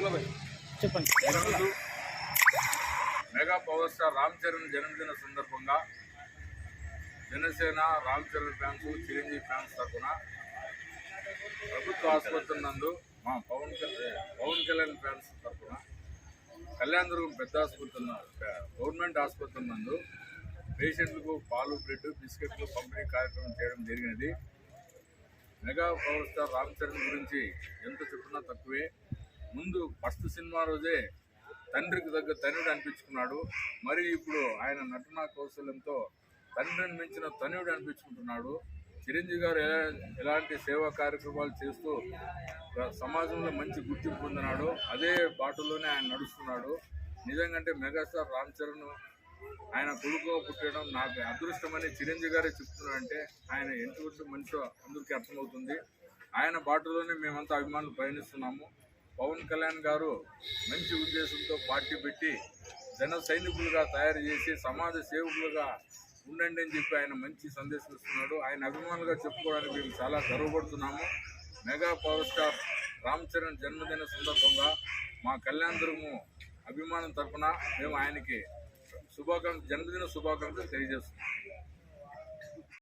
చెప్పండి. ఈరోజు mega power star Ram Charan జన్మదిన సందర్భంగా జనసేన రామ్ చరణ్ ఫ్యాన్స్ చిరంజీవి ఫ్యాన్స్ తరఫున ప్రభుత్వ ఆసుపత్రి నందు మా పవన్ కళ్యాణ్ పవన్ కళ్యాణ్ ఫ్యాన్స్ తరఫున కళ్యాణదుర్గం పెద్ద ఆసుపత్రి గవర్నమెంట్ ఆసుపత్రి నందు పేషెంట్లకు పాలు బ్రెడ్ బిస్కెట్లు పంపిణీ కార్యక్రమం చేయడం జరిగినది. Mega power star Ram Charan గురించి ఎంత చెప్పినా తక్కువే. ముందు ఫస్ట్ సినిమా రోజే తండ్రికి తగ్గ తనుడు అనిపించుకున్నాడు. మరి ఇప్పుడు ఆయన నటనా కౌశల్యంతో తండ్రిని మించిన తనుడు అనిపించుకుంటున్నాడు. చిరంజీవి గారు ఎలా ఎలాంటి సేవా కార్యక్రమాలు చేస్తూ సమాజంలో మంచి గుర్తింపు పొందినాడు అదే బాటలోనే ఆయన నడుస్తున్నాడు. నిజంగా మెగాస్టార్ రామ్ చరణ్ ఆయన కొడుకు పుట్టడం నాకు అదృష్టమని చిరంజీవి గారే చెప్తున్నారంటే ఆయన ఎంతవరకు మనిషో అందరికీ అర్థమవుతుంది. ఆయన బాటలోనే మేమంతా అభిమానులు పయనిస్తున్నాము. పవన్ కళ్యాణ్ గారు మంచి ఉద్దేశంతో పార్టీ పెట్టి జన సైనికులుగా తయారు చేసి సమాజ సేవకులుగా ఉండండి అని చెప్పి ఆయన మంచి సందేశం ఇస్తున్నాడు. ఆయన అభిమానులుగా చెప్పుకోవడానికి మేము చాలా గర్వపడుతున్నాము. Mega power star Ram Charan జన్మదిన సందర్భంగా మా కళ్యాణ్ దుర్గము అభిమానం తరపున మేము ఆయనకి శుభాకాంక్ష జన్మదిన శుభాకాంక్షలు తెలియజేస్తున్నాం.